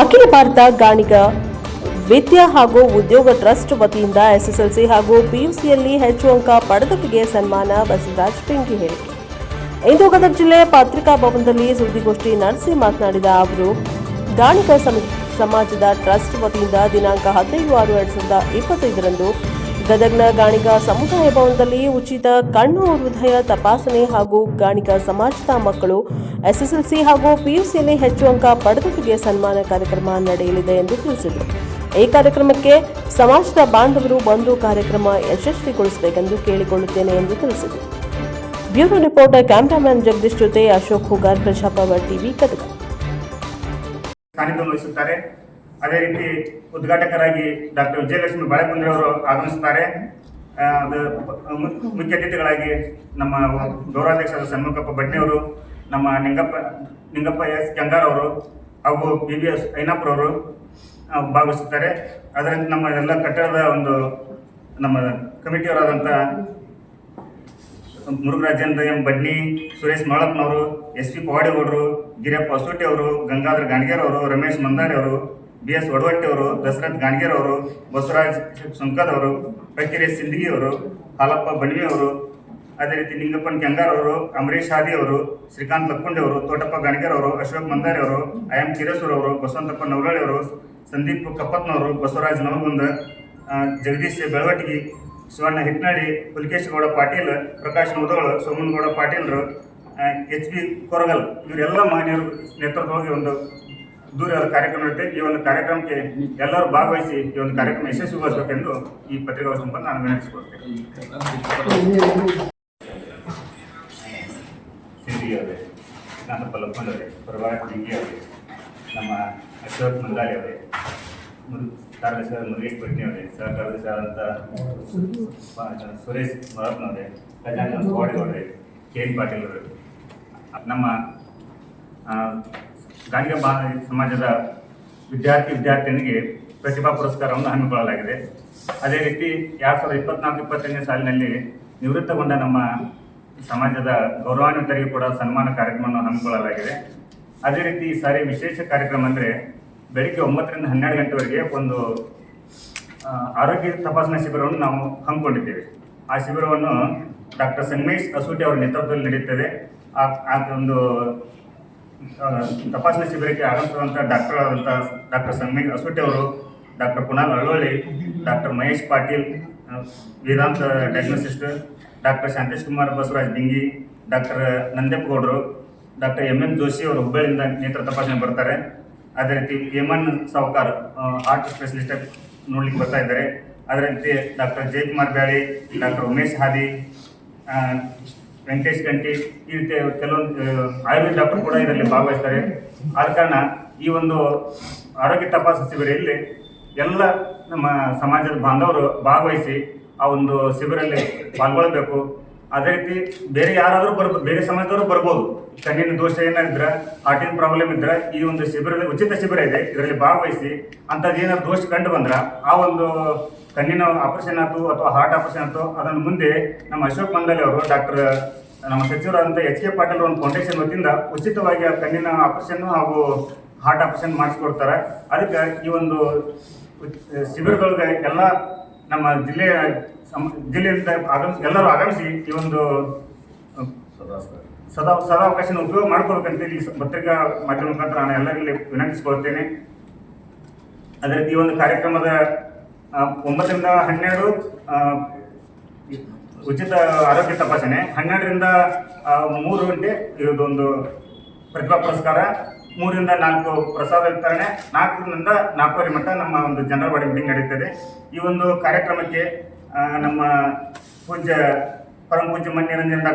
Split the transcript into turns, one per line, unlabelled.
ಅಖಿಲ ಭಾರತ ಗಾಣಿಗ ವಿದ್ಯಾ ಹಾಗೂ ಉದ್ಯೋಗ ಟ್ರಸ್ಟ್ ವತಿಯಿಂದ ಎಸ್ಎಸ್ಎಲ್ಸಿ ಹಾಗೂ ಪಿಯುಸಿಯಲ್ಲಿ ಹೆಚ್ಚು ಅಂಕ ಪಡೆದವರಿಗೆ ಸನ್ಮಾನ ಬಸವರಾಜ್ ಪಿಂಗಿ ಹೇಳಿಕೆ. ಇಂದು ಗದಗ ಜಿಲ್ಲೆ ಪತ್ರಿಕಾ ಭವನದಲ್ಲಿ ಸುದ್ದಿಗೋಷ್ಠಿ ನಡೆಸಿ ಮಾತನಾಡಿದ ಅವರು, ಗಾಣಿಗ ಸಮ- ಸಮಾಜದ ಟ್ರಸ್ಟ್ ವತಿಯಿಂದ ದಿನಾಂಕ ಹದಿನೈದು ಆರು ಎರಡ್ ಸಾವಿರದ ಇಪ್ಪತ್ತೈದರಂದು ಗದಗ್ನ ಗಾಣಿಗ ಸಮುದಾಯ ಭವನದಲ್ಲಿ ಉಚಿತ ಕಣ್ಣು ಹೃದಯ ತಪಾಸಣೆ ಹಾಗೂ ಗಾಣಿಗ ಸಮಾಜದ ಮಕ್ಕಳು, ಎಸ್ಎಸ್ಎಲ್ಸಿ ಹಾಗೂ ಪಿಯುಸಿಯಲ್ಲಿ ಹೆಚ್ಚು ಅಂಕ ಪಡೆದವರಿಗೆ ಸನ್ಮಾನ ಕಾರ್ಯಕ್ರಮ ನಡೆಯಲಿದೆ ಎಂದು ತಿಳಿಸಿದರು. ಈ ಕಾರ್ಯಕ್ರಮಕ್ಕೆ ಸಮಾಜದ ಬಾಂಧವರು ಬಂದು ಕಾರ್ಯಕ್ರಮ ಯಶಸ್ವಿಗೊಳಿಸಬೇಕೆಂದು ಕೇಳಿಕೊಳ್ಳುತ್ತೇನೆ ಎಂದು ತಿಳಿಸಿದರು. ಬ್ಯೂರೋ ರಿಪೋರ್ಟರ್ ಕ್ಯಾಮರಾಮನ್ ಜಗದೀಶ್ ಜೊತೆ ಅಶೋಕ್ ಹುಗಾರ್ ಪ್ರಜಾಪವರ್ ಟಿವಿ, ಗದಗ.
ಅದೇ ರೀತಿ ಉದ್ಘಾಟಕರಾಗಿ ಡಾಕ್ಟರ್ ವಿಜಯಲಕ್ಷ್ಮಿ ಬಾಳೆಕುಂದ್ರಿ ಅವರು ಆಗಮಿಸುತ್ತಾರೆ ಅದು ಮುಖ್ಯ ಅತಿಥಿಗಳಾಗಿ ನಮ್ಮ ಗೌರವಾಧ್ಯಕ್ಷ ಸಣ್ಮುಖಪ್ಪ ಬಡ್ನೆಯವರು ನಮ್ಮ ನಿಂಗಪ್ಪ ನಿಂಗಪ್ಪ ಎಸ್ ಕೆಂಗಾರ್ ಅವರು ಹಾಗೂ ಬಿ ಬಿ ಎಸ್ ಐನಪ್ಪರವರು ಆ, ಭಾಗವಹಿಸುತ್ತಾರೆ ಅದರಿಂದ ನಮ್ಮ ಎಲ್ಲ ಕಟ್ಟಡದ ಒಂದು ನಮ್ಮ ಕಮಿಟಿಯವರಾದಂಥ ಮುರುಘರಾಜೇಂದ್ರ ಎಂ ಬಡ್ನಿ ಸುರೇಶ್ ಮಾಳಪ್ಪನವರು ಎಸ್ ಪಿ ಪವಾಡಿಗೌಡರು ಗಿರಪ್ಪ ಹೊಸೂಟಿ ಅವರು ಗಂಗಾಧರ ಗಾಣಿಗೇರ್ ಅವರು ರಮೇಶ್ ಮಂದಾರಿ ಅವರು ಬಿ ಎಸ್ ಅವರು ದಶರಥ್ ಗಾಣಗೇರ್ ಅವರು ಬಸವರಾಜ್ ಸುಂಕದ್ ಅವರು ಎಸ್ ಸಿಂದಗಿ ಅವರು ಹಾಲಪ್ಪ ಬಣ್ವಿ ಅವರು ಅದೇ ರೀತಿ ನಿಂಗಪ್ಪನ್ ಕೆಂಗಾರ್ ಅವರು ಅಂಬರೀಶ್ ಹಾದಿ ಅವರು ಶ್ರೀಕಾಂತ್ ಲಕ್ಕುಂಡಿ ಅವರು ತೋಟಪ್ಪ ಗಾಣಗೇರ್ ಅವರು ಅಶೋಕ್ ಮಂದಾರಿ ಅವರು ಐ ಎಂ ಕಿರೇಶ್ವರ್ ಅವರು ಬಸವಂತಪ್ಪ ನವಲಾಳಿ ಅವರು ಸಂದೀಪ್ ಕಪ್ಪತ್ನವರು, ಬಸವರಾಜ್ ನವಗುಂದ ಜಗದೀಶ್ ಬೆಳವಟಗಿ ಶಿವಣ್ಣ ಹಿಟ್ನಾಡಿ ಹುಲಿಕೇಶಗೌಡ ಪಾಟೀಲ್, ಪ್ರಕಾಶ್ ಮುದೋಳ ಸೋಮನಗೌಡ ಪಾಟೀಲ್ರು ಎಚ್ ಬಿ ಕೊರಗಲ್, ಇವರೆಲ್ಲ ಮಹನೀಯರು ನೇತೃತ್ವವಾಗಿ ಒಂದು ದೂರ ಕಾರ್ಯಕ್ರಮ ಇರುತ್ತೆ, ಈ ಒಂದು ಕಾರ್ಯಕ್ರಮಕ್ಕೆ ಎಲ್ಲರೂ ಭಾಗವಹಿಸಿ ಈ ಒಂದು ಕಾರ್ಯಕ್ರಮ ಯಶಸ್ವಿಗೊಳಿಸಬೇಕೆಂದು ಈ ಪತ್ರಿಕಾಗೋಷ್ಠಿ ಮೂಲಕ ನಾನು ವಿನಂತಿಸಿಕೊಳ್ತೇನೆ. ಸಿಂಧಿ ಅವರೇ ಲಕ್ಕಂಡವರೇ ಪ್ರಭಾತ್ ಲಿಂಗಿ ಅವರೇ, ನಮ್ಮ ಅಶೋಕ್ ಮಂದಾಲಿ ಅವರೇ ಕಾರ್ಯದರ್ಶಿಯಾದ ಮುರುಗೇಶ್ ಪಟ್ನಿ ಅವರೇ ಸಹ ಕಾರ್ಯದರ್ಶಿಯಾದಂಥ ಸುರೇಶ್ ಮರಪ್ಪನವರೇ ಖಜಾಂಚಿ ಕೋಡಿಗೌಡರೇ, ಕೆ ಎನ್ ಪಾಟೀಲ್ ಅವರು, ನಮ್ಮ ಬಾ ಸಮಾಜದ ವಿದ್ಯಾರ್ಥಿ ವಿದ್ಯಾರ್ಥಿನಿಗೆ ಪ್ರತಿಭಾ ಪುರಸ್ಕಾರವನ್ನು ಹಮ್ಮಿಕೊಳ್ಳಲಾಗಿದೆ. ಅದೇ ರೀತಿ ಎರಡು ಸಾವಿರದ ಇಪ್ಪತ್ನಾಲ್ಕು, ಇಪ್ಪತ್ತೈದನೇ ಸಾಲಿನಲ್ಲಿ ನಿವೃತ್ತಗೊಂಡ ನಮ್ಮ ಸಮಾಜದ ಗೌರವಾನ್ವಿತರಿಗೆ ಕೂಡ ಸನ್ಮಾನ ಕಾರ್ಯಕ್ರಮವನ್ನು ಹಮ್ಮಿಕೊಳ್ಳಲಾಗಿದೆ. ಅದೇ ರೀತಿ ಈ ಸಾರಿ ವಿಶೇಷ ಕಾರ್ಯಕ್ರಮ ಅಂದರೆ ಬೆಳಿಗ್ಗೆ ಒಂಬತ್ತರಿಂದ ಹನ್ನೆರಡು ಗಂಟೆವರೆಗೆ ಒಂದು ಆರೋಗ್ಯ ತಪಾಸಣಾ ಶಿಬಿರವನ್ನು ನಾವು ಹಮ್ಮಿಕೊಂಡಿದ್ದೇವೆ. ಆ ಶಿಬಿರವನ್ನು ಡಾಕ್ಟರ್ ಸಂಗಮೇಶ್ ಅಸೂಟಿ ಅವರ ನೇತೃತ್ವದಲ್ಲಿ ನಡೆಯುತ್ತದೆ. ಆ ಒಂದು ತಪಾಸಣಾ ಶಿಬಿರಕ್ಕೆ ಆಗಮಿಸಿದಂಥ ಡಾಕ್ಟರ್ ಆದಂಥ ಡಾಕ್ಟರ್ ಸಂಗಮೇಶ್ ಅಸೂಟಿ ಅವರು, doctor Kunal Alloli doctor Mahesh Patil Vedanta diagnostics doctor Shantesh Kumar Basavaraj Bingi doctor Nandeep ಗೌಡರು, ಡಾಕ್ಟರ್ ಎಂ ಎಂ ಜೋಶಿ ಅವರು ಹುಬ್ಬಳ್ಳಿಯಿಂದ ನೇತ್ರ ತಪಾಸಣೆ ಬರ್ತಾರೆ. ಅದೇ ರೀತಿ ಹೇಮನ್ ಸಾವ್ಕಾರ್ ಆರ್ಟ್ ಸ್ಪೆಷಲಿಸ್ಟ್ ನೋಡ್ಲಿಕ್ಕೆ ಬರ್ತಾ ಇದ್ದಾರೆ. ಅದೇ ರೀತಿ ಡಾಕ್ಟರ್ ಜಯಕುಮಾರ್ ಬ್ಯಾಳಿ, ಡಾಕ್ಟರ್ ಉಮೇಶ್ ಹಾದಿ ವೆಂಕಟೇಶ್ ಗಂಟಿ, ಈ ರೀತಿ ಕೆಲವೊಂದು ಆಯುರ್ವೇದ ಡಾಕ್ಟರ್ ಕೂಡ ಇದರಲ್ಲಿ ಭಾಗವಹಿಸ್ತಾರೆ. ಆದ ಕಾರಣ ಈ ಒಂದು ಆರೋಗ್ಯ ತಪಾಸಣಾ ಶಿಬಿರಲ್ಲಿ ಎಲ್ಲ ನಮ್ಮ ಸಮಾಜದ ಬಾಂಧವರು ಭಾಗವಹಿಸಿ ಆ ಒಂದು ಶಿಬಿರಲ್ಲಿ ಪಾಲ್ಗೊಳ್ಬೇಕು. ಅದೇ ರೀತಿ ಬೇರೆ ಯಾರಾದರೂ ಬರ್ಬೋದು ಬೇರೆ ಸಮಾಜದವರು ಬರ್ಬೋದು. ಕಣ್ಣಿನ ದೋಷ ಏನಾದ್ರೆ ಹಾರ್ಟಿನ ಪ್ರಾಬ್ಲಮ್ ಇದ್ರೆ ಈ ಒಂದು ಶಿಬಿರದಲ್ಲಿ ಉಚಿತ ಶಿಬಿರ ಇದೆ. ಇದರಲ್ಲಿ ಭಾಗವಹಿಸಿ ಅಂಥದ್ದು ಏನಾದ್ರು ದೋಷ ಕಂಡು ಬಂದ್ರೆ ಆ ಒಂದು ಕಣ್ಣಿನ ಆಪರೇಷನ್ ಆಯ್ತು ಅಥವಾ ಹಾರ್ಟ್ ಆಪರೇಷನ್ ಆಯ್ತು, ಅದನ್ನು ಮುಂದೆ ನಮ್ಮ ಅಶೋಕ್ ಮಂಗಲಿ ಅವರು ಡಾಕ್ಟರ್ ನಮ್ಮ ಸಚಿವರಾದಂಥ ಎಚ್ ಕೆ ಪಾಟೀಲ್ ಒಂದು ಫೌಂಡೇಶನ್ ವತಿಯಿಂದ ಉಚಿತವಾಗಿ ಆ ಕಣ್ಣಿನ ಆಪರೇಷನ್ ಹಾಗೂ ಹಾರ್ಟ್ ಆಪರೇಷನ್ ಮಾಡಿಸ್ಕೊಡ್ತಾರೆ. ಅದಕ್ಕೆ ಈ ಒಂದು ಶಿಬಿರಗಳಿಗೆ ಎಲ್ಲ ನಮ್ಮ ಜಿಲ್ಲೆಯ ಸಮ- ಜಿಲ್ಲೆಯಿಂದ ಆಗಮಿಸಿ, ಎಲ್ಲರೂ ಆಗಮಿಸಿ ಈ ಒಂದು ಸದಾ ಸದಾ ಅವಕಾಶನ ಉಪಯೋಗ ಮಾಡ್ಕೋಬೇಕಂತ ಇಲ್ಲಿ ಪತ್ರಿಕಾ ಮಾಧ್ಯಮ ಮುಖಾಂತರ ನಾನು ಎಲ್ಲರಲ್ಲಿ ವಿನಂತಿಸಿಕೊಳ್ತೇನೆ. ಅದೇ ಈ ಒಂದು ಕಾರ್ಯಕ್ರಮದ ಒಂಬತ್ತರಿಂದ ಹನ್ನೆರಡು ಉಚಿತ ಆರೋಗ್ಯ ತಪಾಸಣೆ, ಹನ್ನೆರಡರಿಂದ ಮೂರು ಗಂಟೆ ಇದೊಂದು ಪ್ರತಿಭಾ ಪುರಸ್ಕಾರ ಮೂರರಿಂದ ನಾಲ್ಕು ಪ್ರಸಾದ ವಿತರಣೆ, ನಾಲ್ಕರಿಂದ ನಾಲ್ಕೂವರೆ ಮಟ್ಟ ನಮ್ಮ ಒಂದು ಜನರಲ್ ಬಾಡಿ ಮೀಟಿಂಗ್ ನಡೀತದೆ. ಈ ಒಂದು ಕಾರ್ಯಕ್ರಮಕ್ಕೆ ನಮ್ಮ ಪೂಜ್ಯ ಪರಮ ಪೂಜ್ಯ ಮನ್ಯ